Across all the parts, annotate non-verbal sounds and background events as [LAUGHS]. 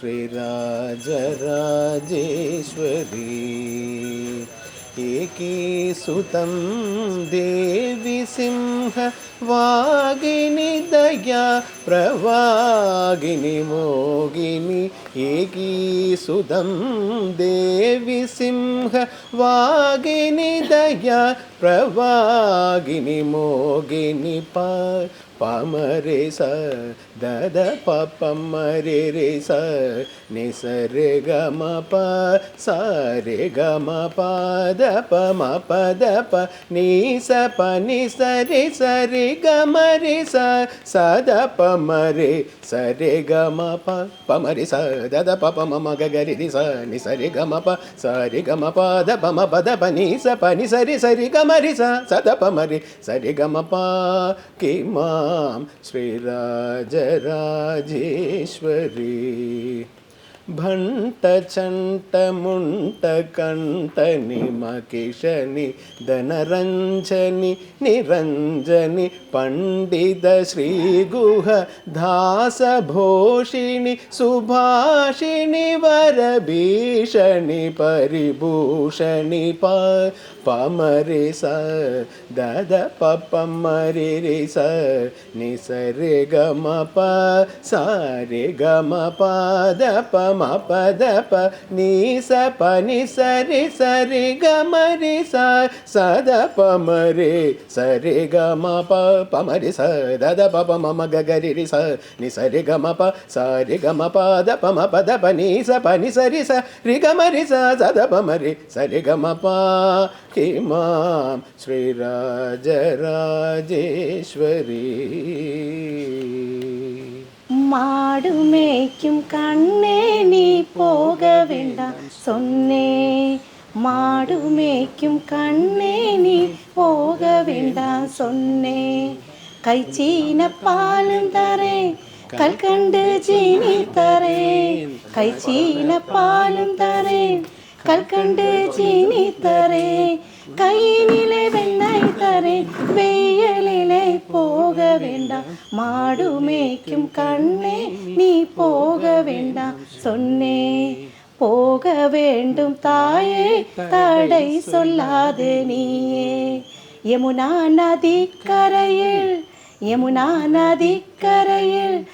श्रीराजराजेश्वरी। एकीसुतं देवि सिंह, वागिनि दया, प्रवागिनि मोगिनि। एकीसुतं देवि सिंह, वागिनि दया, प्रवागिनि मोगिनि। प पमरे स दद पपमरे रे स, नि स रे ग म प स रे ग म प, द प म प, द प, नि स प, नि स रे स रे ग म रे स स द प म रे स रे ग म प प म रे स, द द प प म म ग ग रे रे स, नि स रे ग म प स रे ग म प, द प म प, द प नि स प, नि स रे स रे ग म रे स स द प म रे स रे ग म प, कि माँ श्रीराजराजेश्वरी भण्ट चण्ट मुण्ट कण्ठ निमकिशनि धनरञ्जनि निरञ्जनि पण्डित श्रीगुह दासभोषिणि सुभाषिणि वरभीषणि परिभूषणि प पमरे स दद పమరి స దద పమరి రి స ని సరి గమ ప సారి గమ పద పమ పద ప నీ స పని సరి సరి గమరి స సద పమరి సరి గమ ప పమరి స దద ప పమ గరి రి స ని సరి గమ ప సారి గమ పద పమ పద ప నీ స పని సరి స రి గమరి స సద పమరి సరి గమ ప കാക്കി മാം ശ്രീരാജരാജേശ്വരി മാടുമേക്കും കണ്ണേ നീ പോക വേണ്ട സൊന്നേ. മാടുമേക്കും കണ്ണേ നീ പോക വേണ്ട സൊന്നേ കൈച്ചീനപ്പാലും തറേ കൽക്കണ്ട് ചീനി തറേ. കൈച്ചീനപ്പാലും തറേ கல்கண்டு சீனி தரே கையினிலே வெண்ணாய் தரே வெயிலிலே போக வேண்டாம் மாடு மேய்க்கும் கண்ணே நீ போக வேண்டாம் சொன்னே போக வேண்டும் தாயே தடை சொல்லாதே நீயே. யமுனா நதி கரையில் யமுனா நதிக்கரையில்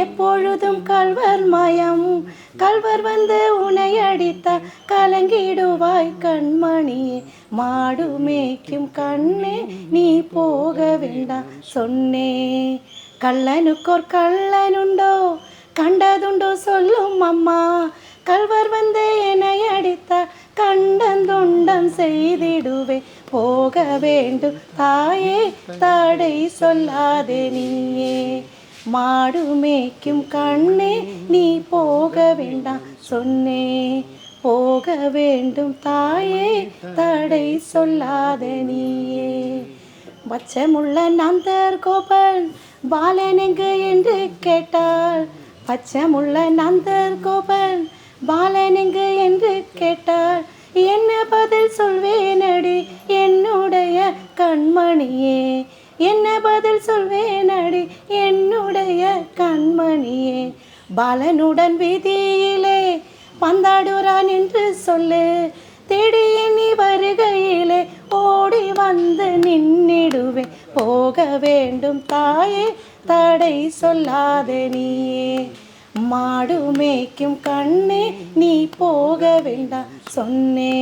எப்பொழுதும் கல்வர் மயம். கல்வர் வந்து உனை அடித்த கலங்கிடுவாய் கண்மணியே மாடு மேய்க்கும் கண்ணே நீ போக வேண்டாம் சொன்னே. கள்ளனுக்கோர் கள்ளனுண்டோ கண்டதுண்டோ சொல்லும் அம்மா. கல்வர் வந்து என்னை அடித்த கண்டந்துண்டம் செய்திடுவே. போக வேண்டும். தாயே தடை சொல்லாதே நீயே. மாடு மேய்க்கும் கண்ணே நீ போக வேண்டாம் சொன்னே. போக வேண்டும் தாயே தடை சொல்லாதே நீயே. பச்சைமுள்ள நந்தர் கோபன் பாலன் எங்கு என்று கேட்டாள். பச்சைமுள்ள நந்தர் கோபன் பாலன் எங்கு என்று கேட்டாள். என்ன பதில் சொல்வேனடி? என்னுடைய கண்மணியே. என்ன பதில் சொல்வேனடி? என்னுடைய கண்மணியே. பாலனுடன் வீதியிலே பந்தாடுறான் என்று சொல்லு. தேடி நீ வருகையிலே ஓடி வந்து நின்னிடுவே போக வேண்டும் தாயே தடை சொல்லாதே நீயே. மாடு மேய்க்கும் கண்ணே நீ போக வேண்டாம் சொன்னே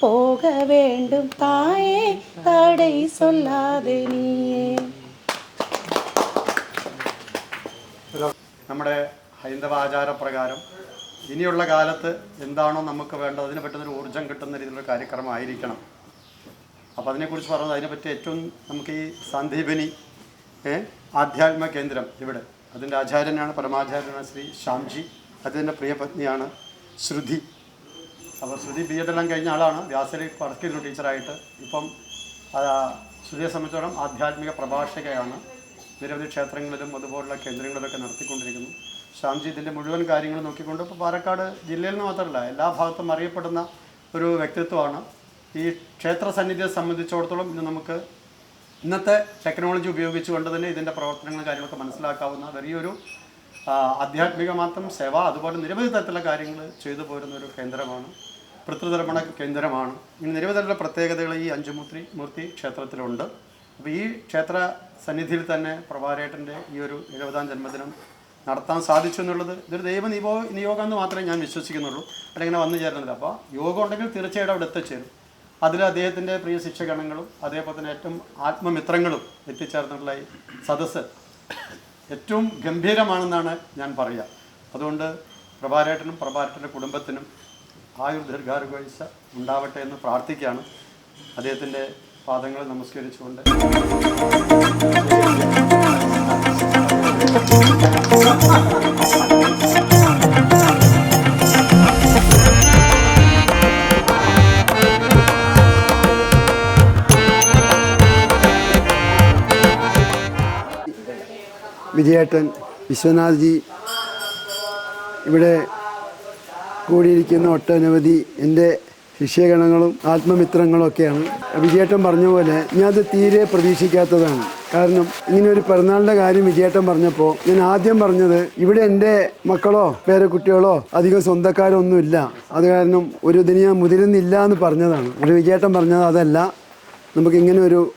போக வேண்டும் தாயே தடை சொல்லாதே നീയേ നമ്മുടെ ഹൈന്ദവ ആചാരപ്രകാരം ഇനിയുള്ള കാലത്ത് എന്താണോ നമുക്ക് വേണ്ടത് അതിന് പറ്റുന്നൊരു ഊർജ്ജം കിട്ടുന്ന രീതിയിലുള്ള കാര്യക്രമമായിരിക്കണം അപ്പോൾ അതിനെക്കുറിച്ച് പറഞ്ഞത് അതിനെപ്പറ്റി ഏറ്റവും നമുക്ക് ഈ സന്ദീപിനി ഏ, ആധ്യാത്മ കേന്ദ്രം ഇവിടെ അതിന്റെ ആചാര്യനാണ് പരമാചാര്യനാണ് ശ്രീ ശ്യാംജി. അതിന്റെ പ്രിയപത്നിയാണ് ശ്രുതി. അപ്പോൾ ശ്രുതി ബി എഡ് എല്ലാം കഴിഞ്ഞ ആളാണ്. വ്യാസരി വർക്ക് ടീച്ചറായിട്ട്. ഇപ്പം ശ്രുതിയെ സംബന്ധിച്ചോളം ആധ്യാത്മിക പ്രഭാഷകയാണ്. നിരവധി ക്ഷേത്രങ്ങളിലും അതുപോലുള്ള കേന്ദ്രങ്ങളിലൊക്കെ നടത്തിക്കൊണ്ടിരിക്കുന്നു. ശ്യാംജി ഇതിന്റെ മുഴുവൻ കാര്യങ്ങൾ നോക്കിക്കൊണ്ട് ഇപ്പോൾ പാലക്കാട് ജില്ലയിൽ നിന്ന് മാത്രമല്ല എല്ലാ ഭാഗത്തും അറിയപ്പെടുന്ന ഒരു വ്യക്തിത്വമാണ്. ഈ ക്ഷേത്ര സന്നിധിയെ സംബന്ധിച്ചിടത്തോളം ഇന്ന് നമുക്ക് ഇന്നത്തെ ടെക്നോളജി ഉപയോഗിച്ചുകൊണ്ട് തന്നെ ഇതിന്റെ പ്രവർത്തനങ്ങളും കാര്യങ്ങളൊക്കെ മനസ്സിലാക്കാവുന്ന വലിയൊരു ആധ്യാത്മിക മാത്രം സേവ അതുപോലെ നിരവധി തരത്തിലുള്ള കാര്യങ്ങൾ ചെയ്തു പോരുന്ന ഒരു കേന്ദ്രമാണ്. പിതൃതർപ്പണ കേന്ദ്രമാണ്. ഇനി നിരവധി തരത്തിലുള്ള പ്രത്യേകതകൾ ഈ അഞ്ചുമൂർത്തി മൂർത്തി ക്ഷേത്രത്തിലുണ്ട്. അപ്പോൾ ഈ ക്ഷേത്ര സന്നിധിയിൽ തന്നെ പ്രഭാരേട്ടന്റെ ഈ ഒരു എഴുപതാം ജന്മദിനം നടത്താൻ സാധിച്ചു എന്നുള്ളത് ഇതൊരു ദൈവ നിയോ നിയോഗം എന്ന് മാത്രമേ ഞാൻ വിശ്വസിക്കുന്നുള്ളൂ. അല്ലെങ്കിൽ വന്നു ചേരുന്നില്ല. അപ്പോൾ യോഗം ഉണ്ടെങ്കിൽ തീർച്ചയായിട്ടും അവിടെ എത്തിച്ചേരും. അതിൽ അദ്ദേഹത്തിന്റെ പ്രിയ ശിക്ഷഗണങ്ങളും അതേപോലെ തന്നെ ഏറ്റവും ആത്മമിത്രങ്ങളും എത്തിച്ചേർന്നിട്ടുള്ള ഈ സദസ്സ് ഏറ്റവും ഗംഭീരമാണെന്നാണ് ഞാൻ പറയുക. അതുകൊണ്ട് പ്രഭാരേട്ടനും പ്രഭാരേട്ടന്റെ കുടുംബത്തിനും ആയുർ ദീർഘാരോഗ്യശ ഉണ്ടാവട്ടെ എന്ന് പ്രാർത്ഥിക്കുകയാണ്. അദ്ദേഹത്തിന്റെ പാദങ്ങളെ നമസ്കരിച്ചുകൊണ്ട് വിജയേട്ടൻ വിശ്വനാഥ്ജി ഇവിടെ കൂടിയിരിക്കുന്ന ഒട്ടനവധി എന്റെ ശിഷ്യഗണങ്ങളും ആത്മമിത്രങ്ങളും ഒക്കെയാണ് വിജയേട്ടൻ പറഞ്ഞ പോലെ ഞാൻ അത് തീരെ പ്രതീക്ഷിക്കാത്തതാണ്. കാരണം ഇങ്ങനെ ഒരു പിറന്നാളിന്റെ കാര്യം വിജയേട്ടൻ പറഞ്ഞപ്പോൾ ഞാൻ ആദ്യം പറഞ്ഞത് ഇവിടെ എന്റെ മക്കളോ പേരക്കുട്ടികളോ അധികം സ്വന്തക്കാരോ ഒന്നുമില്ല അത് കാരണം ഒരു ഇതിന് ഞാൻ മുതിരുന്നില്ല എന്ന് പറഞ്ഞതാണ്. ഒരു വിജയേട്ടൻ പറഞ്ഞത് അതല്ല. നമുക്ക് ഇങ്ങനെ ഒരു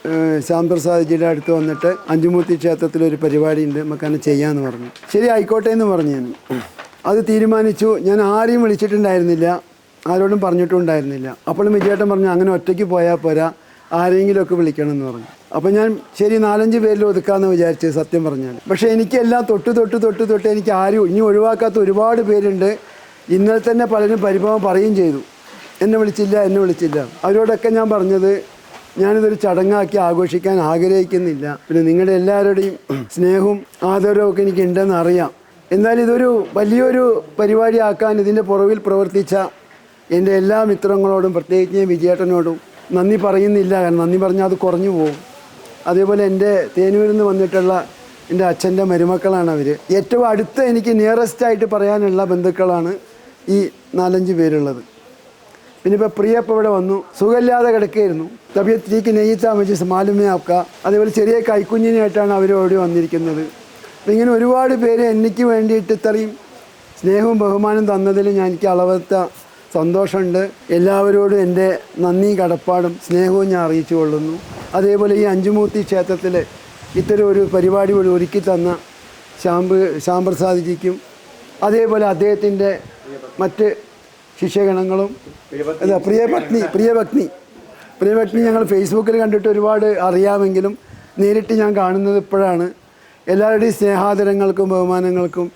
ശ്യാം പ്രസാദ്ജിയുടെ അടുത്ത് വന്നിട്ട് അഞ്ചുമൂർത്തി ക്ഷേത്രത്തിൽ ഒരു പരിപാടി ഉണ്ട് നമുക്ക് അങ്ങനെ ചെയ്യാമെന്ന് പറഞ്ഞു. ശരി ആയിക്കോട്ടെ എന്ന് പറഞ്ഞു ഞാൻ. അത് തീരുമാനിച്ചു. ഞാൻ ആരെയും വിളിച്ചിട്ടുണ്ടായിരുന്നില്ല. ആരോടും പറഞ്ഞിട്ടുണ്ടായിരുന്നില്ല. അപ്പോഴും വിജയേട്ടൻ പറഞ്ഞു അങ്ങനെ ഒറ്റയ്ക്ക് പോയാൽ പോരാ. ആരെങ്കിലുമൊക്കെ വിളിക്കണം എന്ന് പറഞ്ഞു. അപ്പോൾ ഞാൻ ശരി നാലഞ്ച് പേരിൽ ഒതുക്കാമെന്ന് വിചാരിച്ച് സത്യം പറഞ്ഞാൽ. പക്ഷേ എനിക്കെല്ലാം തൊട്ട് തൊട്ട് തൊട്ട് തൊട്ട് എനിക്ക് ആരും ഇനി ഒഴിവാക്കാത്ത ഒരുപാട് പേരുണ്ട്. ഇന്നലെ തന്നെ പലരും പരിഭവം പറയുകയും ചെയ്തു. എന്നെ വിളിച്ചില്ല എന്നെ വിളിച്ചില്ല. അവരോടൊക്കെ ഞാൻ പറഞ്ഞത് ഞാനിതൊരു ചടങ്ങാക്കി ആഘോഷിക്കാൻ ആഗ്രഹിക്കുന്നില്ല. പിന്നെ നിങ്ങളുടെ എല്ലാവരുടെയും സ്നേഹവും ആദരവും ഒക്കെ എനിക്ക് ഉണ്ടെന്ന് അറിയാം. എന്നാൽ ഇതൊരു വലിയൊരു പരിപാടിയാക്കാൻ ഇതിന്റെ പുറവിൽ പ്രവർത്തിച്ച എന്റെ എല്ലാ മിത്രങ്ങളോടും പ്രത്യേകിച്ച് വിജയേട്ടനോടും നന്ദി പറയുന്നില്ല. കാരണം നന്ദി പറഞ്ഞാൽ അത് കുറഞ്ഞു പോകും. അതേപോലെ എന്റെ തേനൂരിൽ നിന്ന് വന്നിട്ടുള്ള എന്റെ അച്ഛന്റെ മരുമക്കളാണ് അവർ ഏറ്റവും അടുത്ത് എനിക്ക് നിയറസ്റ്റ് ആയിട്ട് പറയാനുള്ള ബന്ധുക്കളാണ് ഈ നാലഞ്ച് പേരുള്ളത്. പിന്നെ പ്രിയപ്പ ഇവിടെ വന്നു. സുഖമില്ലാതെ കിടക്കുകയായിരുന്നു. തബിയത്ത് തീക്ക് നെയ്ത്താൻ വെച്ച് മാലുമയാക്കുക അതേപോലെ ചെറിയ കൈക്കുഞ്ഞിനായിട്ടാണ് അവർ ഓടി വന്നിരിക്കുന്നത്. ഇങ്ങനെ ഒരുപാട് പേര് എനിക്ക് വേണ്ടിയിട്ട് ഇത്രയും സ്നേഹവും ബഹുമാനം തന്നതിൽ ഞാൻ എനിക്ക് അളവത്ത സന്തോഷമുണ്ട്. എല്ലാവരോടും എന്റെ നന്ദി കടപ്പാടും സ്നേഹവും ഞാൻ അറിയിച്ചു കൊള്ളുന്നു. അതേപോലെ ഈ അഞ്ചുമൂർത്തി ക്ഷേത്രത്തിൽ ഇത്തരം ഒരു പരിപാടി കൂടി ഒരുക്കി തന്ന ശ്യാം ശ്യാം പ്രസാദ്ജിക്കും അതേപോലെ അദ്ദേഹത്തിന്റെ മറ്റ് ശിഷ്യഗണങ്ങളും അല്ല പ്രിയപത്നി പ്രിയപത്നി പ്രിയപത്നി ഞങ്ങൾ ഫേസ്ബുക്കിൽ കണ്ടിട്ട് ഒരുപാട് അറിയാമെങ്കിലും നേരിട്ട് ഞാൻ കാണുന്നത് ഇപ്പോഴാണ്. എല്ലാവരുടെയും സ്നേഹാദരങ്ങൾക്കും ബഹുമാനങ്ങൾക്കും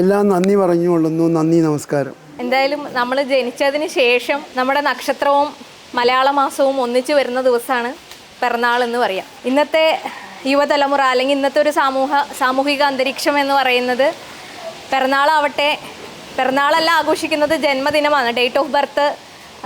എല്ലാം നന്ദി പറഞ്ഞുകൊള്ളുന്നു. നന്ദി നമസ്കാരം. എന്തായാലും നമ്മൾ ജനിച്ചതിന് ശേഷം നമ്മുടെ നക്ഷത്രവും മലയാള മാസവും ഒന്നിച്ചു വരുന്ന ദിവസമാണ് പിറന്നാൾ എന്ന് പറയാം. ഇന്നത്തെ യുവതലമുറ അല്ലെങ്കിൽ ഇന്നത്തെ ഒരു സാമൂഹ സാമൂഹിക അന്തരീക്ഷം എന്ന് പറയുന്നത് പിറന്നാളാവട്ടെ പിറന്നാളല്ല ആഘോഷിക്കുന്നത് ജന്മദിനമാണ്. ഡേറ്റ് ഓഫ് ബർത്ത്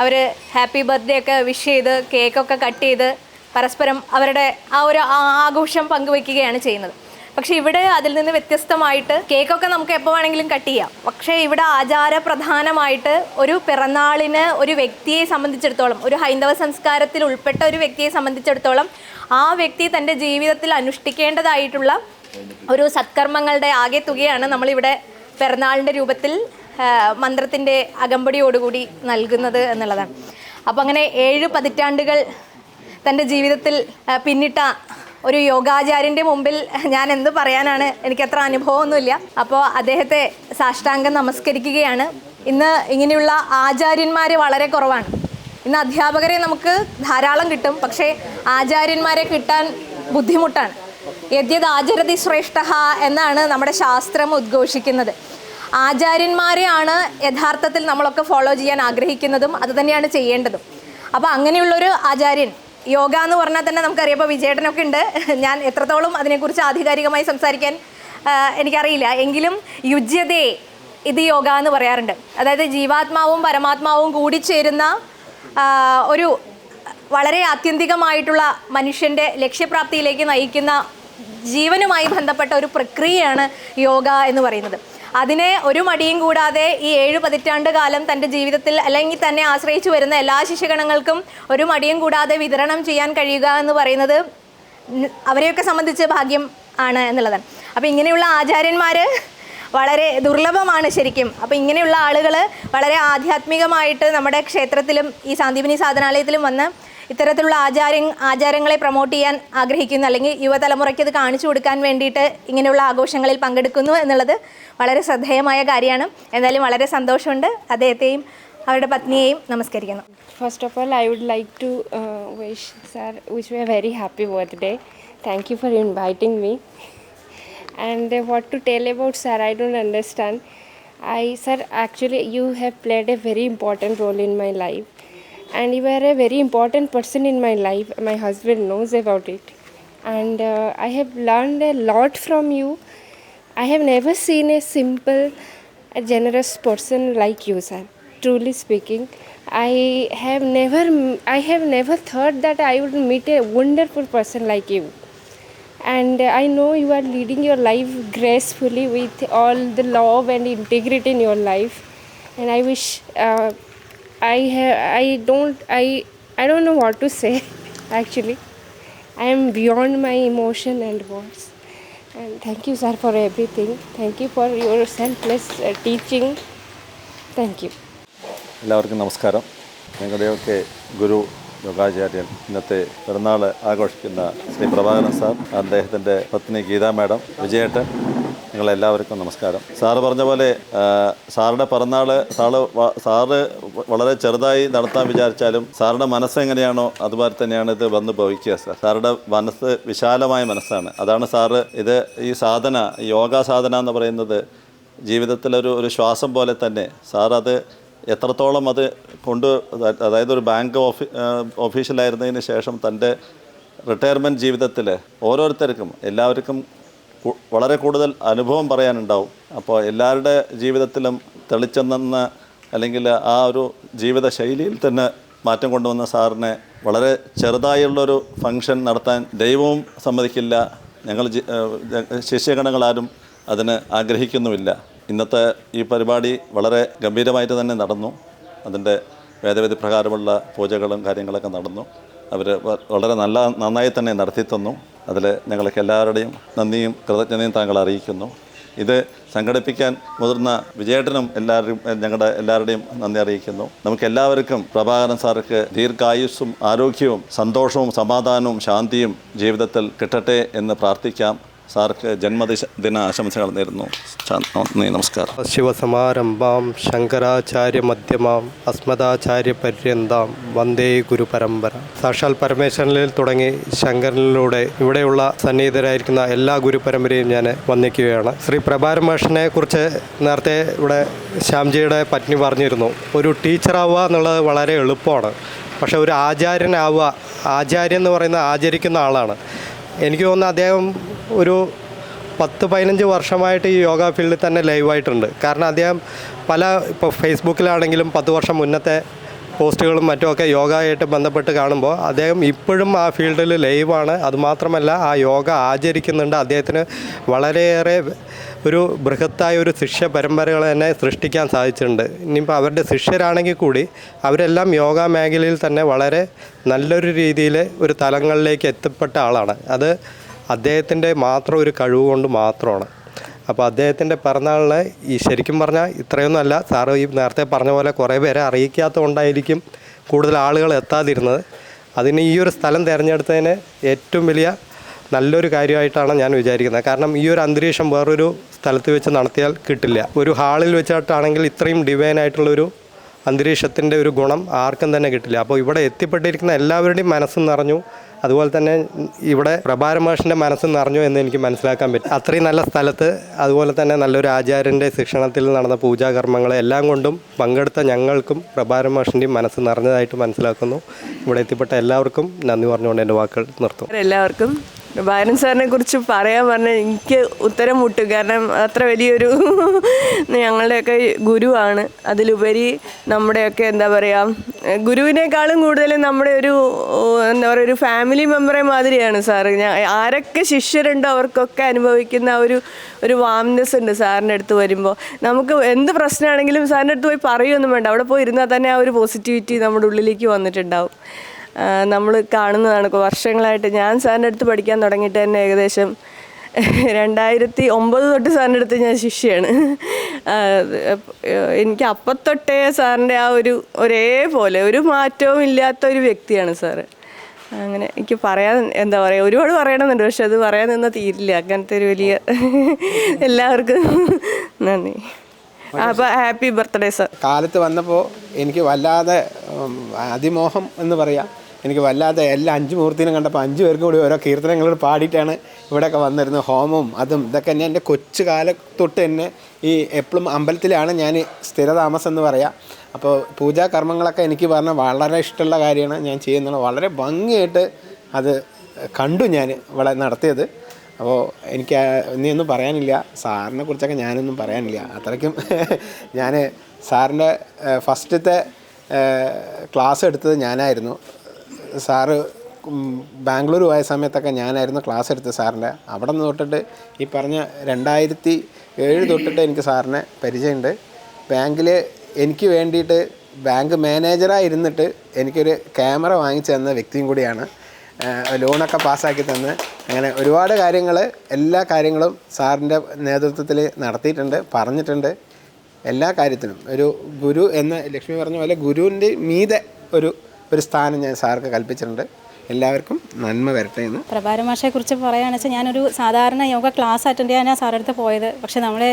അവർ ഹാപ്പി ബർത്ത്ഡേ ഒക്കെ വിഷ് ചെയ്ത് കേക്കൊക്കെ കട്ട് ചെയ്ത് പരസ്പരം അവരുടെ ആ ഒരു ആഘോഷം പങ്കുവെക്കുകയാണ് ചെയ്യുന്നത്. പക്ഷേ ഇവിടെ അതിൽ നിന്ന് വ്യത്യസ്തമായിട്ട് കേക്കൊക്കെ നമുക്ക് എപ്പോൾ വേണമെങ്കിലും കട്ട് ചെയ്യാം. പക്ഷേ ഇവിടെ ആചാരപ്രധാനമായിട്ട് ഒരു പിറന്നാളിന് ഒരു വ്യക്തിയെ സംബന്ധിച്ചിടത്തോളം ഒരു ഹൈന്ദവ സംസ്കാരത്തിൽ ഉൾപ്പെട്ട ഒരു വ്യക്തിയെ സംബന്ധിച്ചിടത്തോളം ആ വ്യക്തി തന്റെ ജീവിതത്തിൽ അനുഷ്ഠിക്കേണ്ടതായിട്ടുള്ള ഒരു സത്കർമ്മങ്ങളുടെ ആകെ തുകയാണ് നമ്മളിവിടെ പിറന്നാളിന്റെ രൂപത്തിൽ മന്ത്രത്തിന്റെ അകമ്പടിയോടുകൂടി നൽകുന്നത് എന്നുള്ളതാണ്. അപ്പോൾ അങ്ങനെ ഏഴ് പതിറ്റാണ്ടുകൾ തന്റെ ജീവിതത്തിൽ പിന്നിട്ട ഒരു യോഗാചാര്യന്റെ മുമ്പിൽ ഞാൻ എന്ത് പറയാനാണ് എനിക്കത്ര അനുഭവമൊന്നുമില്ല. അപ്പോൾ അദ്ദേഹത്തെ സാഷ്ടാംഗം നമസ്കരിക്കുകയാണ്. ഇന്ന് ഇങ്ങനെയുള്ള ആചാര്യന്മാർ വളരെ കുറവാണ്. ഇന്ന് അധ്യാപകരെ നമുക്ക് ധാരാളം കിട്ടും. പക്ഷേ ആചാര്യന്മാരെ കിട്ടാൻ ബുദ്ധിമുട്ടാണ്. യദ്യത് ആചരതി ശ്രേഷ്ഠ എന്നാണ് നമ്മുടെ ശാസ്ത്രം ഉദ്ഘോഷിക്കുന്നത്. ആചാര്യന്മാരെയാണ് യഥാർത്ഥത്തിൽ നമ്മളൊക്കെ ഫോളോ ചെയ്യാൻ ആഗ്രഹിക്കുന്നതും അത് തന്നെയാണ് ചെയ്യേണ്ടതും. അപ്പോൾ അങ്ങനെയുള്ളൊരു ആചാര്യൻ യോഗ എന്ന് പറഞ്ഞാൽ തന്നെ നമുക്കറിയാം ഇപ്പോൾ വിജയേട്ടനൊക്കെ ഉണ്ട്. ഞാൻ എത്രത്തോളം അതിനെക്കുറിച്ച് ആധികാരികമായി സംസാരിക്കാൻ എനിക്കറിയില്ല. എങ്കിലും യുജ്യതേ ഇത് യോഗ എന്ന് പറയാറുണ്ട്. അതായത് ജീവാത്മാവും പരമാത്മാവും കൂടി ചേരുന്ന ഒരു വളരെ ആത്യന്തികമായിട്ടുള്ള മനുഷ്യന്റെ ലക്ഷ്യപ്രാപ്തിയിലേക്ക് നയിക്കുന്ന ജീവനുമായി ബന്ധപ്പെട്ട ഒരു പ്രക്രിയയാണ് യോഗ എന്ന് പറയുന്നത്. അതിനെ ഒരു മടിയും കൂടാതെ ഈ ഏഴ് പതിറ്റാണ്ട് കാലം തന്റെ ജീവിതത്തിൽ അല്ലെങ്കിൽ തന്നെ ആശ്രയിച്ചു വരുന്ന എല്ലാ ശിശുഗണങ്ങൾക്കും ഒരു മടിയും കൂടാതെ വിതരണം ചെയ്യാൻ കഴിയുക എന്ന് പറയുന്നത് അവരെയൊക്കെ സംബന്ധിച്ച് ഭാഗ്യം ആണ് എന്നുള്ളതാണ്. അപ്പോൾ ഇങ്ങനെയുള്ള ആചാര്യന്മാർ വളരെ ദുർലഭമാണ് ശരിക്കും. അപ്പോൾ ഇങ്ങനെയുള്ള ആളുകൾ വളരെ ആധ്യാത്മികമായിട്ട് നമ്മുടെ ക്ഷേത്രത്തിലും ഈ സാന്ദീപനി സാധനാലയത്തിലും വന്ന് ഇത്തരത്തിലുള്ള ആചാര ആചാരങ്ങളെ പ്രൊമോട്ട് ചെയ്യാൻ ആഗ്രഹിക്കുന്നു അല്ലെങ്കിൽ യുവതലമുറയ്ക്ക് ഇത് കാണിച്ചു കൊടുക്കാൻ വേണ്ടിയിട്ട് ഇങ്ങനെയുള്ള ആഘോഷങ്ങളിൽ പങ്കെടുക്കുന്നു എന്നുള്ളത് വളരെ ശ്രദ്ധേയമായ കാര്യമാണ് എന്തായാലും വളരെ സന്തോഷമുണ്ട് അദ്ദേഹത്തെയും അവരുടെ പത്നിയെയും നമസ്കരിക്കുന്നു all, I would like to uh, wish Sir wish you a very happy birthday. Thank you for inviting me. And uh, what to tell about Sir, I don't understand. I Sir, actually, you have played a very important role in my life, and you are a very important person in my life. My husband knows about it, and uh, I have learned a lot from you. I have never seen a simple, a generous person like you, sir. Truly speaking, I have never, I have never thought that I would meet a wonderful person like you. And I know you are leading your life gracefully with all the love and integrity in your life. And I wish, uh, I have, I don't, I, I don't know what to say. Actually, I am beyond my emotion and words. And thank you, sir, for everything. Thank you for your selfless uh, teaching. Thank you. എല്ലാവർക്കും നമസ്കാരം ഞങ്ങളുടെയൊക്കെ ഗുരു യോഗാചാര്യൻ ഇന്നത്തെ പിറന്നാൾ ആഘോഷിക്കുന്ന Shri Prabhakaran sir അദ്ദേഹത്തിന്റെ പത്നി Gita madam വിജയേട്ടൻ നിങ്ങളെല്ലാവർക്കും നമസ്കാരം. Sir പറഞ്ഞ പോലെ സാറുടെ പിറന്നാൾ സാറ് സാറ് വളരെ ചെറുതായി നടത്താൻ വിചാരിച്ചാലും സാറുടെ മനസ്സ് എങ്ങനെയാണോ അതുപോലെ തന്നെയാണ് ഇത് വന്ന് ഭവിക്കുക. സാർ സാറുടെ മനസ്സ് വിശാലമായ മനസ്സാണ്. അതാണ് സാറ് ഇത് ഈ സാധന യോഗ സാധന എന്ന് പറയുന്നത് ജീവിതത്തിലൊരു ഒരു ശ്വാസം പോലെ തന്നെ. സാർ അത് എത്രത്തോളം അത് കൊണ്ട് അതായത് ഒരു ബാങ്ക് ഓഫീ ഓഫീഷ്യലായിരുന്നതിന് ശേഷം തന്റെ റിട്ടയർമെന്റ് ജീവിതത്തിൽ ഓരോരുത്തർക്കും എല്ലാവർക്കും വളരെ കൂടുതൽ അനുഭവം പറയാനുണ്ടാവും. അപ്പോൾ എല്ലാവരുടെ ജീവിതത്തിലും തെളിച്ചെന്ന അല്ലെങ്കിൽ ആ ഒരു ജീവിത ശൈലിയിൽ തന്നെ മാറ്റം കൊണ്ടുവന്ന സാറിനെ വളരെ ചെറുതായുള്ളൊരു ഫങ്ഷൻ നടത്താൻ ദൈവവും സമ്മതിക്കില്ല. ഞങ്ങൾ ശിഷ്യഗണങ്ങളാരും അതിന് ആഗ്രഹിക്കുന്നുമില്ല. ഇന്നത്തെ ഈ പരിപാടി വളരെ ഗംഭീരമായിട്ട് തന്നെ നടന്നു. അതിന്റെ വേദവിധി പ്രകാരമുള്ള പൂജകളും കാര്യങ്ങളൊക്കെ നടന്നു. അവർ വളരെ നല്ല നന്നായി തന്നെ നടത്തി തന്നു. അതിൽ ഞങ്ങൾക്ക് എല്ലാവരുടെയും നന്ദിയും കൃതജ്ഞതയും താങ്കൾ അറിയിക്കുന്നു. ഇത് സംഘടിപ്പിക്കാൻ മുതിർന്ന വിജയേട്ടനും എല്ലാവരും ഞങ്ങളുടെ എല്ലാവരുടെയും നന്ദി അറിയിക്കുന്നു. നമുക്ക് എല്ലാവർക്കും പ്രഭാകരൻ സാർക്ക് ദീർഘായുസ്സും ആരോഗ്യവും സന്തോഷവും സമാധാനവും ശാന്തിയും ജീവിതത്തിൽ കിട്ടട്ടെ എന്ന് പ്രാർത്ഥിക്കാം. സാർക്ക് ജന്മദിന ദിന ആശംസകൾ നേരുന്നു. നമസ്കാരം നന്ദി നമസ്കാരം. ശിവസമാരംഭാം അസ്മദാചാര്യ പര്യന്താം വന്ദേ ഗുരു പരമ്പര സാക്ഷാൽ പരമേശ്വരനിൽ തുടങ്ങി ശങ്കരനിലൂടെ ഇവിടെയുള്ള സന്നിഹിതരായിരിക്കുന്ന എല്ലാ ഗുരുപരമ്പരയും ഞാൻ വന്ദിക്കുകയാണ് ശ്രീ പ്രഭാരം മാഷിനെ കുറിച്ച് നേരത്തെ ഇവിടെ ശ്യാംജിയുടെ പത്നി പറഞ്ഞിരുന്നു. ഒരു ടീച്ചറാവുക എന്നുള്ളത് വളരെ എളുപ്പമാണ്. പക്ഷേ ഒരു ആചാര്യനാവുക ആചാര്യൻ എന്ന് പറയുന്ന ആചരിക്കുന്ന ആളാണ്. എനിക്ക് തോന്നുന്നു അദ്ദേഹം ഒരു പത്ത് പതിനഞ്ച് വർഷമായിട്ട് ഈ യോഗ ഫീൽഡിൽ തന്നെ ലൈവായിട്ടുണ്ട് കാരണം അദ്ദേഹം പല ഇപ്പോൾ ഫേസ്ബുക്കിലാണെങ്കിലും പത്ത് വർഷം മുന്നത്തെ പോസ്റ്റുകളും മറ്റുമൊക്കെ യോഗയായിട്ട് ബന്ധപ്പെട്ട് കാണുമ്പോൾ അദ്ദേഹം ഇപ്പോഴും ആ ഫീൽഡിൽ ലൈവാണ്. അതുമാത്രമല്ല ആ യോഗ ആചരിക്കുന്നുണ്ട്. അദ്ദേഹത്തിന് വളരെയേറെ ഒരു ബൃഹത്തായ ഒരു ശിഷ്യ പരമ്പരകൾ തന്നെ സൃഷ്ടിക്കാൻ സാധിച്ചിട്ടുണ്ട്. ഇനിയിപ്പോൾ അവരുടെ ശിഷ്യരാണെങ്കിൽ കൂടി അവരെല്ലാം യോഗ മേഖലയിൽ തന്നെ വളരെ നല്ലൊരു രീതിയിൽ ഒരു തലങ്ങളിലേക്ക് എത്തപ്പെട്ട ആളാണ്. അത് അദ്ദേഹത്തിന്റെ മാത്രം ഒരു കഴിവ് കൊണ്ട് മാത്രമാണ്. അപ്പോൾ അദ്ദേഹത്തിന്റെ പിറന്നാളിന് ഈ ശരിക്കും പറഞ്ഞാൽ ഇത്രയൊന്നും അല്ല. സാറ് ഈ നേരത്തെ പറഞ്ഞ പോലെ കുറേ പേരെ അറിയിക്കാത്തതുകൊണ്ടായിരിക്കും കൂടുതൽ ആളുകൾ എത്താതിരുന്നത്. അതിന് ഈ ഒരു സ്ഥലം തിരഞ്ഞെടുത്തതിന് ഏറ്റവും വലിയ നല്ലൊരു കാര്യമായിട്ടാണ് ഞാൻ വിചാരിക്കുന്നത്. കാരണം ഈ ഒരു അന്തരീക്ഷം വേറൊരു സ്ഥലത്ത് വെച്ച് നടത്തിയാൽ കിട്ടില്ല. ഒരു ഹാളിൽ വെച്ചിട്ടാണെങ്കിൽ ഇത്രയും ഡിവൈൻ ആയിട്ടുള്ളൊരു അന്തരീക്ഷത്തിന്റെ ഒരു ഗുണം ആർക്കും തന്നെ കിട്ടില്ല. അപ്പോൾ ഇവിടെ എത്തിപ്പെട്ടിരിക്കുന്ന എല്ലാവരുടെയും മനസ്സ് നിറഞ്ഞു അതുപോലെ തന്നെ ഇവിടെ പ്രഭാരമാഷിന്റെ മനസ്സ് നിറഞ്ഞു എന്ന് എനിക്ക് മനസ്സിലാക്കാൻ പറ്റും. അത്രയും നല്ല സ്ഥലത്ത് അതുപോലെ തന്നെ നല്ലൊരു ആചാര്യന്റെ ശിക്ഷണത്തിൽ നടന്ന പൂജാകർമ്മങ്ങൾ എല്ലാം കൊണ്ടും പങ്കെടുത്ത ഞങ്ങൾക്കും പ്രഭാരമാഷിന്റെയും മനസ്സ് നിറഞ്ഞതായിട്ട് മനസ്സിലാക്കുന്നു. ഇവിടെ എത്തിപ്പെട്ട എല്ലാവർക്കും നന്ദി പറഞ്ഞുകൊണ്ട് എന്റെ വാക്കുകൾ നിർത്തും. എല്ലാവർക്കും ബാലൻ സാറിനെ കുറിച്ച് പറയാൻ പറഞ്ഞാൽ എനിക്ക് ഉത്തരം മുട്ടും. കാരണം അത്ര വലിയൊരു [LAUGHS] ഞങ്ങളുടെയൊക്കെ ഗുരുവാണ്. അതിലുപരി നമ്മുടെയൊക്കെ എന്താ പറയുക ഗുരുവിനേക്കാളും കൂടുതൽ നമ്മുടെ ഒരു എന്താ പറയുക ഒരു ഫാമിലി മെമ്പറെ മാതിരിയാണ് സാറ്. ഞാൻ ആരൊക്കെ ശിഷ്യരുണ്ടോ അവർക്കൊക്കെ അനുഭവിക്കുന്ന ഒരു ഒരു വാംനെസ് ഉണ്ട് സാറിന്റെ അടുത്ത് വരുമ്പോൾ നമുക്ക് എന്ത് പ്രശ്നമാണെങ്കിലും സാറിന്റെ അടുത്ത് പോയി പറയുമൊന്നും വേണ്ട. അവിടെ പോയി ഇരുന്നാൽ തന്നെ ആ ഒരു പോസിറ്റിവിറ്റി നമ്മുടെ ഉള്ളിലേക്ക് വന്നിട്ടുണ്ടാവും. നമ്മൾ കാണുന്നതാണ്. വർഷങ്ങളായിട്ട് ഞാൻ സാറിന്റെ അടുത്ത് പഠിക്കാൻ തുടങ്ങിയിട്ട് തന്നെ ഏകദേശം രണ്ടായിരത്തി ഒമ്പത് തൊട്ട് സാറിന്റെ അടുത്ത് ഞാൻ ശിഷ്യയാണ്. എനിക്ക് അപ്പത്തൊട്ടേ സാറിന്റെ ആ ഒരു ഒരേപോലെ ഒരു മാറ്റവും ഇല്ലാത്ത ഒരു വ്യക്തിയാണ് സാറ്. അങ്ങനെ എനിക്ക് പറയാൻ എന്താ പറയുക ഒരുപാട് പറയണമെന്നുണ്ട്. പക്ഷെ അത് പറയാൻ നിന്നാൽ തീരില്ല. അങ്ങനത്തെ ഒരു വലിയ എല്ലാവർക്കും നന്ദി. അപ്പോൾ ഹാപ്പി ബർത്ത്ഡേ സാർ. കാലത്ത് വന്നപ്പോൾ എനിക്ക് വല്ലാതെ അതിമോഹം എന്ന് പറയാം. എനിക്ക് വല്ലാതെ എല്ലാ അഞ്ച് മുഹൂർത്തിനും കണ്ടപ്പോൾ അഞ്ച് പേർക്കും കൂടി ഓരോ കീർത്തനങ്ങൾ പാടിയിട്ടാണ് ഇവിടെയൊക്കെ വന്നിരുന്നത്. ഹോമവും അതും ഇതൊക്കെ തന്നെ എന്റെ കൊച്ചു തൊട്ട് തന്നെ ഈ എപ്പോഴും അമ്പലത്തിലാണ് ഞാൻ സ്ഥിരതാമസം എന്ന് പറയാം. അപ്പോൾ പൂജാ കർമ്മങ്ങളൊക്കെ എനിക്ക് പറഞ്ഞാൽ വളരെ ഇഷ്ടമുള്ള കാര്യമാണ് ഞാൻ ചെയ്യുന്നത്. വളരെ ഭംഗിയായിട്ട് അത് കണ്ടു ഞാൻ ഇവിടെ നടത്തിയത്. അപ്പോൾ എനിക്ക് ഇനിയൊന്നും പറയാനില്ല. സാറിനെ കുറിച്ചൊക്കെ ഞാനൊന്നും പറയാനില്ല. അത്രയ്ക്കും ഞാൻ സാറിന്റെ ഫസ്റ്റത്തെ ക്ലാസ് എടുത്തത് ഞാനായിരുന്നു. സാറ് ബാംഗ്ലൂർ പോയ സമയത്തൊക്കെ ഞാനായിരുന്നു ക്ലാസ് എടുത്തത് സാറിന്റെ. അവിടെ നിന്ന് തൊട്ടിട്ട് ഈ പറഞ്ഞ രണ്ടായിരത്തി ഏഴ് തൊട്ടിട്ട് എനിക്ക് സാറിനെ പരിചയമുണ്ട്. ബാങ്കിൽ എനിക്ക് വേണ്ടിയിട്ട് ബാങ്ക് മാനേജറായി ഇരുന്നിട്ട് എനിക്കൊരു ക്യാമറ വാങ്ങിച്ചു തന്ന വ്യക്തിയും കൂടിയാണ്. ലോണൊക്കെ പാസ്സാക്കി തന്ന്. അങ്ങനെ ഒരുപാട് കാര്യങ്ങൾ എല്ലാ കാര്യങ്ങളും സാറിന്റെ നേതൃത്വത്തിൽ നടത്തിയിട്ടുണ്ട് പറഞ്ഞിട്ടുണ്ട്. എല്ലാ കാര്യത്തിനും ഒരു ഗുരു എന്ന ലക്ഷ്മി പറഞ്ഞ പോലെ ഗുരുവിന്റെ മീതെ ഒരു ഒരു സ്ഥാനം ഞാൻ സാർക്ക് കൽപ്പിച്ചിട്ടുണ്ട്. എല്ലാവർക്കും നന്മ വരട്ടെ എന്ന്. പ്രഭാര മാഷയെ കുറിച്ച് പറയുകയാണെന്ന് വെച്ചാൽ ഞാനൊരു സാധാരണ യോഗ ക്ലാസ് അറ്റൻഡ് ചെയ്യാനാണ് സാറിന്റെ അടുത്ത് പോയത്. പക്ഷെ നമ്മളെ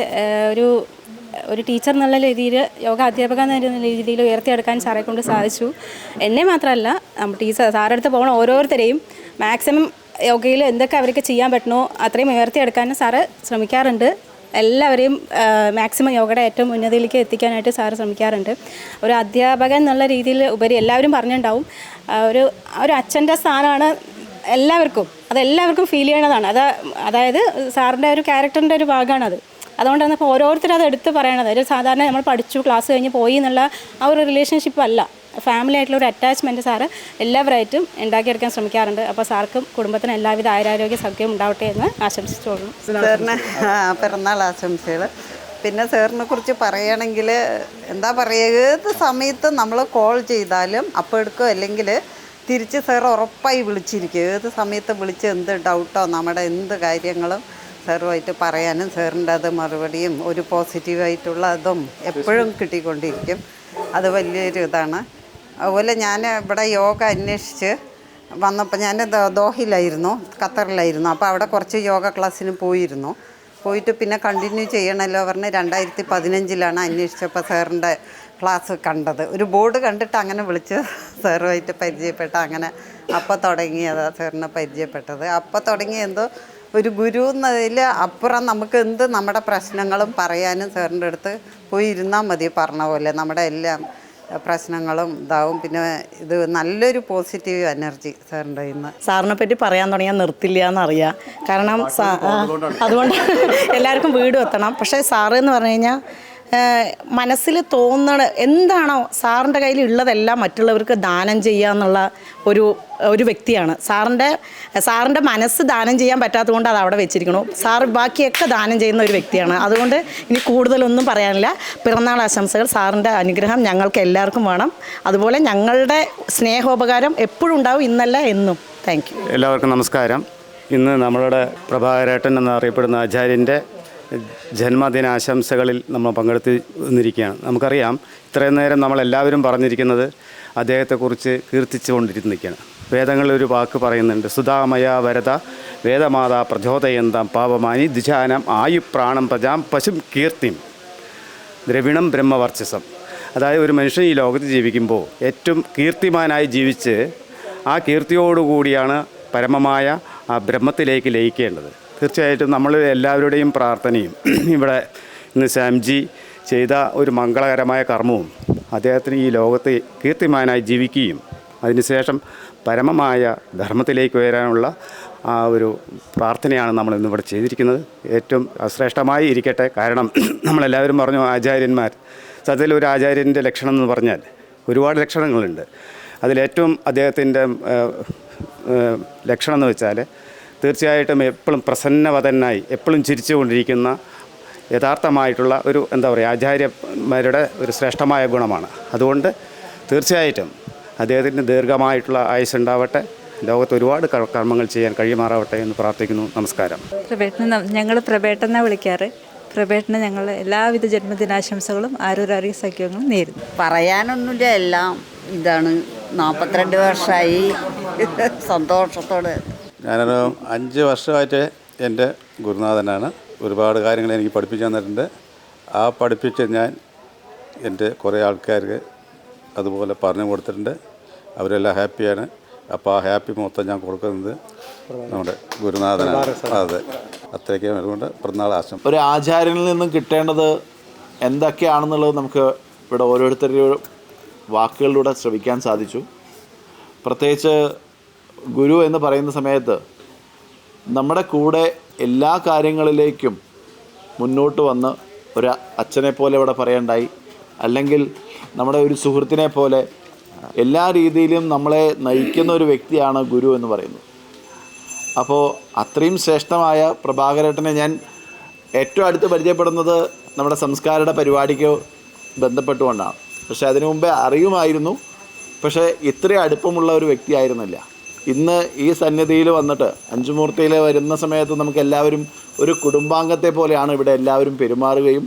ഒരു ഒരു ടീച്ചർ എന്നുള്ള രീതിയിൽ യോഗ അധ്യാപക എന്ന രീതിയിൽ ഉയർത്തിയെടുക്കാൻ സാറെ കൊണ്ട് സാധിച്ചു. എന്നെ മാത്രമല്ല നമ്മൾ ടീച്ചർ സാറെടുത്ത് പോകണം ഓരോരുത്തരെയും മാക്സിമം യോഗയിൽ എന്തൊക്കെ അവർക്ക് ചെയ്യാൻ പറ്റണോ അത്രയും ഉയർത്തിയെടുക്കാൻ സാറ് ശ്രമിക്കാറുണ്ട്. എല്ലാവരെയും മാക്സിമം യോഗയുടെ ഏറ്റവും ഉന്നതിയിലേക്ക് എത്തിക്കാനായിട്ട് സാറ് ശ്രമിക്കാറുണ്ട്. ഒരു അധ്യാപകൻ എന്നുള്ള രീതിയിൽ ഉപരി എല്ലാവരും പറഞ്ഞിട്ടുണ്ടാവും ഒരു ഒരു അച്ഛന്റെ സ്ഥാനമാണ് എല്ലാവർക്കും. അതെല്ലാവർക്കും ഫീൽ ചെയ്യണതാണ്. അത് അതായത് സാറിന്റെ ഒരു ക്യാരക്ടറിന്റെ ഒരു ഭാഗമാണ് അത് അതുകൊണ്ടാണ് ഇപ്പോൾ ഓരോരുത്തരും അത് എടുത്ത് പറയണത്. ഒരു സാധാരണ നമ്മൾ പഠിച്ചു ക്ലാസ് കഴിഞ്ഞ് പോയി എന്നുള്ള ആ ഒരു റിലേഷൻഷിപ്പ് അല്ല. ഫാമിലി ആയിട്ടുള്ള ഒരു അറ്റാച്ച്മെന്റ് സാറ് എല്ലാവരായിട്ടും ഉണ്ടാക്കിയെടുക്കാൻ ശ്രമിക്കാറുണ്ട്. അപ്പോൾ സാർക്കും കുടുംബത്തിന് എല്ലാവിധ ആയുരാരോഗ്യ സൗഖ്യം ഉണ്ടാവട്ടെ എന്ന് ആശംസിച്ചോളൂ സാറിന് പിറന്നാൾ ആശംസകൾ പിന്നെ സാറിനെ കുറിച്ച് പറയുകയാണെങ്കിൽ എന്താ പറയുക ഏത് സമയത്ത് നമ്മൾ കോൾ ചെയ്താലും അപ്പോൾ എടുക്കുക അല്ലെങ്കിൽ തിരിച്ച് സാർ ഉറപ്പായി വിളിച്ചിരിക്കും. ഏത് സമയത്ത് വിളിച്ച് എന്ത് ഡൗട്ടോ നമ്മുടെ എന്ത് കാര്യങ്ങളും സാറുമായിട്ട് പറയാനും സാറിന്റെ അത് മറുപടിയും ഒരു പോസിറ്റീവായിട്ടുള്ള അതും എപ്പോഴും കിട്ടിക്കൊണ്ടിരിക്കും. അത് വലിയൊരു ഇതാണ്. അതുപോലെ ഞാൻ ഇവിടെ യോഗ അന്വേഷിച്ച് വന്നപ്പോൾ ഞാൻ ദോഹിലായിരുന്നു ഖത്തറിലായിരുന്നു. അപ്പോൾ അവിടെ കുറച്ച് യോഗ ക്ലാസ്സിന് പോയിരുന്നു. പോയിട്ട് പിന്നെ കണ്ടിന്യൂ ചെയ്യണമല്ലോ പറഞ്ഞ് രണ്ടായിരത്തി പതിനഞ്ചിലാണ് അന്വേഷിച്ചപ്പോൾ സാറിന്റെ ക്ലാസ് കണ്ടത്. ഒരു ബോർഡ് കണ്ടിട്ട് അങ്ങനെ വിളിച്ച് സാറുമായിട്ട് പരിചയപ്പെട്ട അങ്ങനെ അപ്പോൾ തുടങ്ങിയതാണ് സാറിനെ പരിചയപ്പെട്ടത്. അപ്പോൾ തുടങ്ങി എന്തോ ഒരു ഗുരു എന്നതിൽ അപ്പുറം നമുക്ക് എന്ത് നമ്മുടെ പ്രശ്നങ്ങളും പറയാനും സാറിന്റെ അടുത്ത് പോയി ഇരുന്നാൽ മതി പറഞ്ഞ പോലെ നമ്മുടെ എല്ലാം പ്രശ്നങ്ങളും ഇതാവും. പിന്നെ ഇത് നല്ലൊരു പോസിറ്റീവ് എനർജി സാറിന്റെ ഇന്ന് സാറിനെ പറ്റി പറയാൻ തുടങ്ങിയാൽ നിർത്തില്ല എന്നറിയാം. കാരണം അതുകൊണ്ട് എല്ലാവർക്കും വീട് എത്തണം പക്ഷേ സാറ് എന്ന് പറഞ്ഞു കഴിഞ്ഞാൽ മനസ്സിൽ തോന്നണ എന്താണോ സാറിന്റെ കയ്യിൽ ഉള്ളതെല്ലാം മറ്റുള്ളവർക്ക് ദാനം ചെയ്യാന്നുള്ള ഒരു ഒരു വ്യക്തിയാണ്. സാറിന്റെ സാറിന്റെ മനസ്സ് ദാനം ചെയ്യാൻ പറ്റാത്തത് കൊണ്ട് അത് അവിടെ വെച്ചിരിക്കണു സാർ ബാക്കിയൊക്കെ ദാനം ചെയ്യുന്ന ഒരു വ്യക്തിയാണ്. അതുകൊണ്ട് ഇനി കൂടുതലൊന്നും പറയാനില്ല. പിറന്നാൾ ആശംസകൾ. സാറിന്റെ അനുഗ്രഹം ഞങ്ങൾക്ക് എല്ലാവർക്കും വേണം. അതുപോലെ ഞങ്ങളുടെ സ്നേഹോപകാരം എപ്പോഴും ഉണ്ടാവും ഇന്നല്ല എന്നും. താങ്ക് എല്ലാവർക്കും നമസ്കാരം. ഇന്ന് നമ്മളുടെ പ്രഭാകരേട്ടൻ എന്നറിയപ്പെടുന്ന ആചാര്യന്റെ ജന്മദിനാശംസകളിൽ നമ്മൾ പങ്കെടുത്ത് നിന്നിരിക്കുകയാണ് നമുക്കറിയാം ഇത്രയും നേരം നമ്മളെല്ലാവരും പറഞ്ഞിരിക്കുന്നത് അദ്ദേഹത്തെക്കുറിച്ച് കീർത്തിച്ചുകൊണ്ടിരിക്കുകയാണ് വേദങ്ങളിൽ ഒരു വാക്ക് പറയുന്നുണ്ട് സുധാമയ വരത വേദമാതാ പ്രചോദയന്താം പാപമാനി ദ്വിജാനം ആയുപ്രാണം പ്രജാം പശും കീർത്തിം ദ്രവിണം ബ്രഹ്മവർച്ചസം. അതായത് ഒരു മനുഷ്യൻ ഈ ലോകത്ത് ജീവിക്കുമ്പോൾ ഏറ്റവും കീർത്തിമാനായി ജീവിച്ച് ആ കീർത്തിയോടുകൂടിയാണ് പരമമായ ആ ബ്രഹ്മത്തിലേക്ക് ലയിക്കേണ്ടത്. തീർച്ചയായിട്ടും നമ്മൾ എല്ലാവരുടെയും പ്രാർത്ഥനയും [CLEARS THROAT] ഇവിടെ ഇന്ന് ശ്യാംജി ചെയ്ത ഒരു മംഗളകരമായ കർമ്മവും അദ്ദേഹത്തിന് ഈ ലോകത്തെ കീർത്തിമാനായി ജീവിക്കുകയും അതിനുശേഷം പരമമായ ധർമ്മത്തിലേക്ക് ഉയരാനുള്ള ആ ഒരു പ്രാർത്ഥനയാണ് നമ്മൾ ഇന്നിവിടെ ചെയ്തിരിക്കുന്നത്. ഏറ്റവും ശ്രേഷ്ഠമായി ഇരിക്കട്ടെ. കാരണം [CLEARS THROAT] നമ്മളെല്ലാവരും പറഞ്ഞു ആചാര്യന്മാർ. സത്യത്തിൽ ഒരു ആചാര്യന്റെ ലക്ഷണം എന്ന് പറഞ്ഞാൽ ഒരുപാട് ലക്ഷണങ്ങളുണ്ട്. അതിലേറ്റവും അദ്ദേഹത്തിന്റെ ലക്ഷണം എന്ന് വെച്ചാൽ തീർച്ചയായിട്ടും എപ്പോഴും പ്രസന്നവതനായി എപ്പോഴും ചിരിച്ചുകൊണ്ടിരിക്കുന്ന യഥാർത്ഥമായിട്ടുള്ള ഒരു എന്താ പറയുക ആചാര്യന്മാരുടെ ഒരു ശ്രേഷ്ഠമായ ഗുണമാണ്. അതുകൊണ്ട് തീർച്ചയായിട്ടും അദ്ദേഹത്തിന് ദീർഘമായിട്ടുള്ള ആയുസ് ഉണ്ടാവട്ടെ. ലോകത്ത് ഒരുപാട് കർമ്മങ്ങൾ ചെയ്യാൻ കഴിയുമാറാവട്ടെ എന്ന് പ്രാർത്ഥിക്കുന്നു. നമസ്കാരം. പ്രബേട്ടനെ ഞങ്ങൾ പ്രഭേട്ടനെ വിളിക്കാറ്. പ്രബേട്ടന് ഞങ്ങൾ എല്ലാവിധ ജന്മദിനാശംസകളും ആരോരറിയ സഖ്യങ്ങളും നേരുന്നു. പറയാനൊന്നുമില്ല എല്ലാം ഇതാണ്. നാൽപ്പത്തിരണ്ട് വർഷമായി സന്തോഷത്തോടെ ഞാനൊരു അഞ്ച് വർഷമായിട്ട് എന്റെ ഗുരുനാഥനാണ്. ഒരുപാട് കാര്യങ്ങൾ എനിക്ക് പഠിപ്പിച്ചു തന്നിട്ടുണ്ട്. ആ പഠിപ്പിച്ച് ഞാൻ എന്റെ കുറേ ആൾക്കാർക്ക് അതുപോലെ പറഞ്ഞു കൊടുത്തിട്ടുണ്ട്. അവരെല്ലാം ഹാപ്പിയാണ്. അപ്പോൾ ആ ഹാപ്പി മൊത്തം ഞാൻ കൊടുക്കുന്നത് നമ്മുടെ ഗുരുനാഥനാണ്. അതെ. അത്രയ്ക്കും അതുകൊണ്ട് പിറന്നാൾ ആശം ഒരു ആചാര്യനിൽ നിന്നും കിട്ടേണ്ടത് എന്തൊക്കെയാണെന്നുള്ളത് നമുക്ക് ഇവിടെ ഓരോരുത്തരുടെ വാക്കുകളിലൂടെ ശ്രമിക്കാൻ സാധിച്ചു. പ്രത്യേകിച്ച് ഗുരു എന്ന് പറയുന്ന സമയത്ത് നമ്മുടെ കൂടെ എല്ലാ കാര്യങ്ങളിലേക്കും മുന്നോട്ട് വന്ന് ഒരു അച്ഛനെ പോലെ ഇവിടെ പറയണ്ടായി. അല്ലെങ്കിൽ നമ്മുടെ ഒരു സുഹൃത്തിനെ പോലെ എല്ലാ രീതിയിലും നമ്മളെ നയിക്കുന്ന ഒരു വ്യക്തിയാണ് ഗുരു എന്ന് പറയുന്നത്. അപ്പോൾ അത്രയും ശ്രേഷ്ഠമായ പ്രഭാകരേട്ടനെ ഞാൻ ഏറ്റവും അടുത്ത് പരിചയപ്പെടുന്നത് നമ്മുടെ സംസ്കാരയുടെ പരിപാടിക്ക് ബന്ധപ്പെട്ടുകൊണ്ടാണ്. പക്ഷേ അതിനു മുമ്പേ അറിയുമായിരുന്നു. പക്ഷേ ഇത്രയും അടുപ്പമുള്ള ഒരു വ്യക്തിയായിരുന്നില്ല. ഇന്ന് ഈ സന്നിധിയിൽ വന്നിട്ട് അഞ്ചുമൂർത്തിയിൽ വരുന്ന സമയത്ത് നമുക്ക് എല്ലാവരും ഒരു കുടുംബാംഗത്തെ പോലെയാണ് ഇവിടെ എല്ലാവരും പെരുമാറുകയും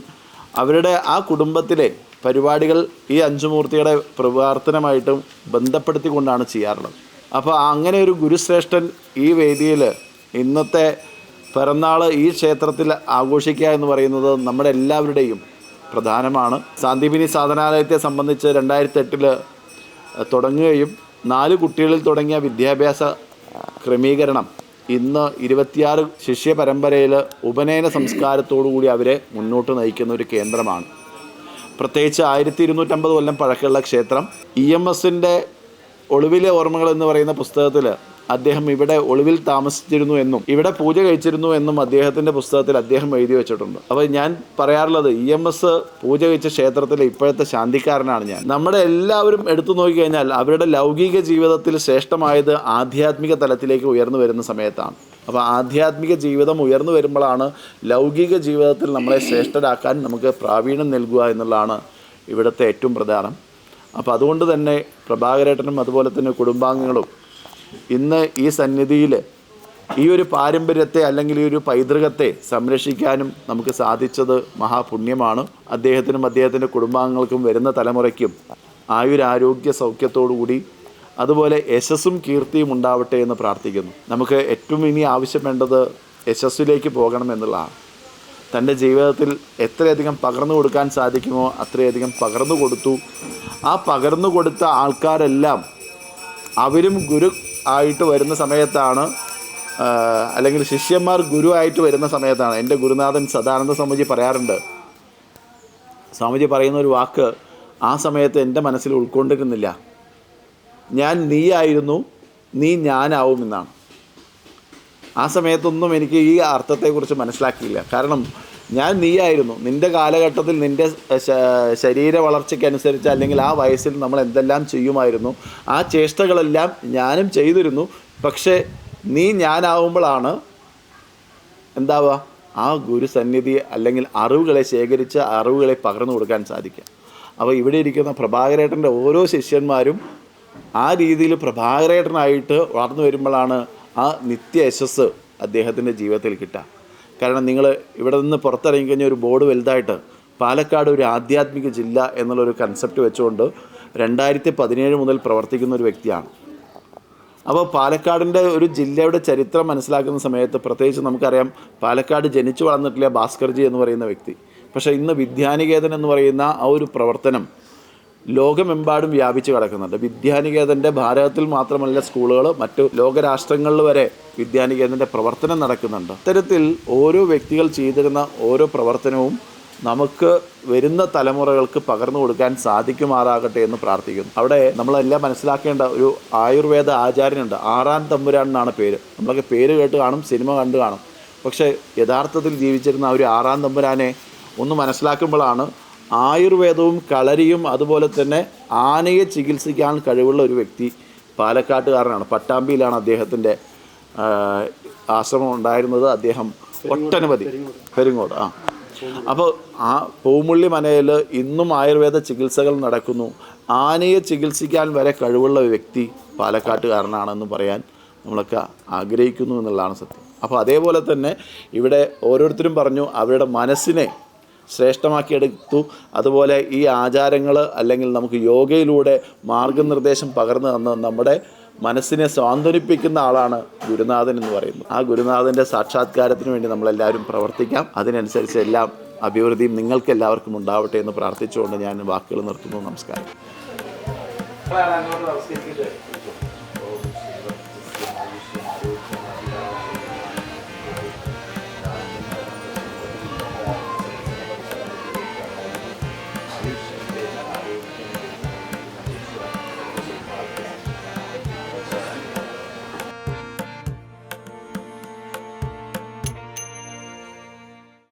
അവരുടെ ആ കുടുംബത്തിലെ പരിപാടികൾ ഈ അഞ്ചുമൂർത്തിയുടെ പ്രവർത്തനമായിട്ടും ബന്ധപ്പെടുത്തിക്കൊണ്ടാണ് ചെയ്യാറുള്ളത്. അപ്പോൾ അങ്ങനെ ഒരു ഗുരുശ്രേഷ്ഠൻ ഈ വേദിയിൽ ഇന്നത്തെ പിറന്നാൾ ഈ ക്ഷേത്രത്തിൽ ആഘോഷിക്കുക എന്ന് പറയുന്നത് നമ്മുടെ എല്ലാവരുടെയും പ്രധാനമാണ്. സാന്ദീപിനി സാധനാലയത്തെ സംബന്ധിച്ച് രണ്ടായിരത്തി എട്ടിൽ തുടങ്ങുകയും നാല് കുട്ടികളിൽ തുടങ്ങിയ വിദ്യാഭ്യാസ ക്രമീകരണം ഇന്ന് ഇരുപത്തിയാറ് ശിഷ്യ പരമ്പരയിൽ ഉപനയന സംസ്കാരത്തോടുകൂടി അവരെ മുന്നോട്ട് നയിക്കുന്ന ഒരു കേന്ദ്രമാണ്. പ്രത്യേകിച്ച് ആയിരത്തി ഇരുന്നൂറ്റമ്പത് കൊല്ലം പഴക്കമുള്ള ക്ഷേത്രം ഇ എം എസിന്റെ ഒളിവിലെ ഓർമ്മകൾ എന്ന് പറയുന്ന പുസ്തകത്തിൽ അദ്ദേഹം ഇവിടെ ഒളിവിൽ താമസിച്ചിരുന്നു എന്നും ഇവിടെ പൂജ കഴിച്ചിരുന്നു എന്നും അദ്ദേഹത്തിന്റെ പുസ്തകത്തിൽ അദ്ദേഹം എഴുതി വെച്ചിട്ടുണ്ട്. അപ്പോൾ ഞാൻ പറയാറുള്ളത് ഇ എം എസ് പൂജ കഴിച്ച ക്ഷേത്രത്തിലെ ഇപ്പോഴത്തെ ശാന്തിക്കാരനാണ് ഞാൻ. നമ്മുടെ എല്ലാവരും എടുത്തു നോക്കിക്കഴിഞ്ഞാൽ അവരുടെ ലൗകിക ജീവിതത്തിൽ ശ്രേഷ്ഠമായത് ആധ്യാത്മിക തലത്തിലേക്ക് ഉയർന്നു വരുന്ന സമയത്താണ്. അപ്പോൾ ആധ്യാത്മിക ജീവിതം ഉയർന്നു വരുമ്പോഴാണ് ലൗകിക ജീവിതത്തിൽ നമ്മളെ ശ്രേഷ്ഠരാക്കാൻ നമുക്ക് പ്രാവീണ്യം നൽകുക എന്നുള്ളതാണ് ഇവിടുത്തെ ഏറ്റവും പ്രധാനം. അപ്പോൾ അതുകൊണ്ട് തന്നെ പ്രഭാകരേട്ടനും അതുപോലെ തന്നെ കുടുംബാംഗങ്ങളും ഇന്ന് ഈ സന്നിധിയിൽ ഈ ഒരു പാരമ്പര്യത്തെ അല്ലെങ്കിൽ ഈ ഒരു പൈതൃകത്തെ സംരക്ഷിക്കാനും നമുക്ക് സാധിച്ചത് മഹാപുണ്യമാണ്. അദ്ദേഹത്തിനും അദ്ദേഹത്തിന്റെ കുടുംബാംഗങ്ങൾക്കും വരുന്ന തലമുറയ്ക്കും ആയുരാരോഗ്യ സൗഖ്യത്തോടുകൂടി അതുപോലെ യശസ്സും കീർത്തിയും ഉണ്ടാവട്ടെ എന്ന് പ്രാർത്ഥിക്കുന്നു. നമുക്ക് ഏറ്റവും ഇനി ആവശ്യം വേണ്ടത് യശസ്സിലേക്ക് പോകണം എന്നുള്ളതാണ്. തന്റെ ജീവിതത്തിൽ എത്രയധികം പകർന്നു കൊടുക്കാൻ സാധിക്കുമോ അത്രയധികം പകർന്നു കൊടുത്തു. ആ പകർന്നു കൊടുത്ത ആൾക്കാരെല്ലാം അവരും ഗുരു ആയിട്ട് വരുന്ന സമയത്താണ് അല്ലെങ്കിൽ ശിഷ്യന്മാർ ഗുരു ആയിട്ട് വരുന്ന സമയത്താണ്. എന്റെ ഗുരുനാഥൻ സദാനന്ദ സ്വാമിജി പറയാറുണ്ട്. സ്വാമിജി പറയുന്ന ഒരു വാക്ക് ആ സമയത്ത് എന്റെ മനസ്സിൽ ഉൾക്കൊണ്ടിരുന്നില്ല. ഞാൻ നീയായിരുന്നു നീ ഞാനാവുമെന്നാണ് ആ സമയത്തൊന്നും എനിക്ക് ഈ അർത്ഥത്തെക്കുറിച്ച് മനസ്സിലാക്കിയില്ല. കാരണം ഞാൻ നീയായിരുന്നു. നിന്റെ കാലഘട്ടത്തിൽ നിന്റെ ശരീര വളർച്ചയ്ക്കനുസരിച്ച് അല്ലെങ്കിൽ ആ വയസ്സിൽ നമ്മൾ എന്തെല്ലാം ചെയ്യുമായിരുന്നു ആ ചേഷ്ടകളെല്ലാം ഞാനും ചെയ്തിരുന്നു. പക്ഷേ നീ ഞാനാവുമ്പോഴാണ് എന്താവുക? ആ ഗുരുസന്നിധി അല്ലെങ്കിൽ അറിവുകളെ ശേഖരിച്ച് അറിവുകളെ പകർന്നു കൊടുക്കാൻ സാധിക്കുക. അപ്പോൾ ഇവിടെ ഇരിക്കുന്ന പ്രഭാകരേട്ടന്റെ ഓരോ ശിഷ്യന്മാരും ആ രീതിയിൽ പ്രഭാകരേട്ടനായിട്ട് വളർന്നു വരുമ്പോഴാണ് ആ നിത്യ യശസ് അദ്ദേഹത്തിന്റെ ജീവിതത്തിൽ കിട്ടുക. കാരണം നിങ്ങൾ ഇവിടെ നിന്ന് പുറത്തിറങ്ങി കഴിഞ്ഞ ഒരു ബോർഡ് വലുതായിട്ട് പാലക്കാട് ഒരു ആധ്യാത്മിക ജില്ല എന്നുള്ളൊരു കൺസെപ്റ്റ് വെച്ചുകൊണ്ട് രണ്ടായിരത്തി പതിനേഴ് മുതൽ പ്രവർത്തിക്കുന്ന ഒരു വ്യക്തിയാണ്. അപ്പോൾ പാലക്കാടിന്റെ ഒരു ജില്ലയുടെ ചരിത്രം മനസ്സിലാക്കുന്ന സമയത്ത് പ്രത്യേകിച്ച് നമുക്കറിയാം പാലക്കാട് ജനിച്ചു വളർന്നിട്ടില്ല ഭാസ്കർജി എന്ന് പറയുന്ന വ്യക്തി. പക്ഷേ ഇന്ന് വിദ്യാനികേതൻ എന്ന് പറയുന്ന ആ ഒരു പ്രവർത്തനം ലോകമെമ്പാടും വ്യാപിച്ചു കിടക്കുന്നുണ്ട്. വിദ്യാനികേതന്റെ ഭാരതത്തിൽ മാത്രമല്ല സ്കൂളുകൾ മറ്റു ലോകരാഷ്ട്രങ്ങളിൽ വരെ വിദ്യാനികേതന്റെ പ്രവർത്തനം നടക്കുന്നുണ്ട്. ഇത്തരത്തിൽ ഓരോ വ്യക്തികൾ ചെയ്തിരുന്ന ഓരോ പ്രവർത്തനവും നമുക്ക് വരുന്ന തലമുറകൾക്ക് പകർന്നു കൊടുക്കാൻ സാധിക്കുമാറാകട്ടെ എന്ന് പ്രാർത്ഥിക്കുന്നു. അവിടെ നമ്മളെല്ലാം മനസ്സിലാക്കേണ്ട ഒരു ആയുർവേദ ആചാര്യനുണ്ട്. ആറാൻ തമ്പുരാൻ എന്നാണ് പേര്. നമ്മളൊക്കെ പേര് കേട്ട് കാണും സിനിമ കണ്ടു കാണും. പക്ഷേ യഥാർത്ഥത്തിൽ ജീവിച്ചിരുന്ന ആ ഒരു ആറാം തമ്പുരാനെ ഒന്ന് മനസ്സിലാക്കുമ്പോഴാണ് ആയുർവേദവും കളരിയും അതുപോലെ തന്നെ ആനയെ ചികിത്സിക്കാൻ കഴിവുള്ള ഒരു വ്യക്തി പാലക്കാട്ടുകാരനാണ്. പട്ടാമ്പിയിലാണ് അദ്ദേഹത്തിന്റെ ആശ്രമം ഉണ്ടായിരുന്നത്. അദ്ദേഹം ഒട്ടനവധി പെരിങ്ങോട് ആ. അപ്പോൾ ആ പൂമുള്ളി മനയിൽ ഇന്നും ആയുർവേദ ചികിത്സകൾ നടക്കുന്നു. ആനയെ ചികിത്സിക്കാൻ വരെ കഴിവുള്ള വ്യക്തി പാലക്കാട്ടുകാരനാണെന്ന് പറയാൻ നമ്മളൊക്കെ ആഗ്രഹിക്കുന്നു എന്നുള്ളതാണ് സത്യം. അപ്പോൾ അതേപോലെ തന്നെ ഇവിടെ ഓരോരുത്തരും പറഞ്ഞു അവരുടെ മനസ്സിനെ ശ്രേഷ്ഠമാക്കിയെടുത്തു. അതുപോലെ ഈ ആചാരങ്ങൾ അല്ലെങ്കിൽ നമുക്ക് യോഗയിലൂടെ മാർഗനിർദ്ദേശം പകർന്നു തന്ന നമ്മുടെ മനസ്സിനെ സ്വാന്തനിപ്പിക്കുന്ന ആളാണ് ഗുരുനാഥൻ എന്ന് പറയുന്നത്. ആ ഗുരുനാഥന്റെ സാക്ഷാത്കാരത്തിന് വേണ്ടി നമ്മളെല്ലാവരും പ്രവർത്തിക്കാം. അതിനനുസരിച്ച് എല്ലാം അഭിവൃദ്ധിയും നിങ്ങൾക്ക് എല്ലാവർക്കും ഉണ്ടാവട്ടെ എന്ന് പ്രാർത്ഥിച്ചുകൊണ്ട് ഞാൻ വാക്കുകൾ നിർത്തുന്നു. നമസ്കാരം.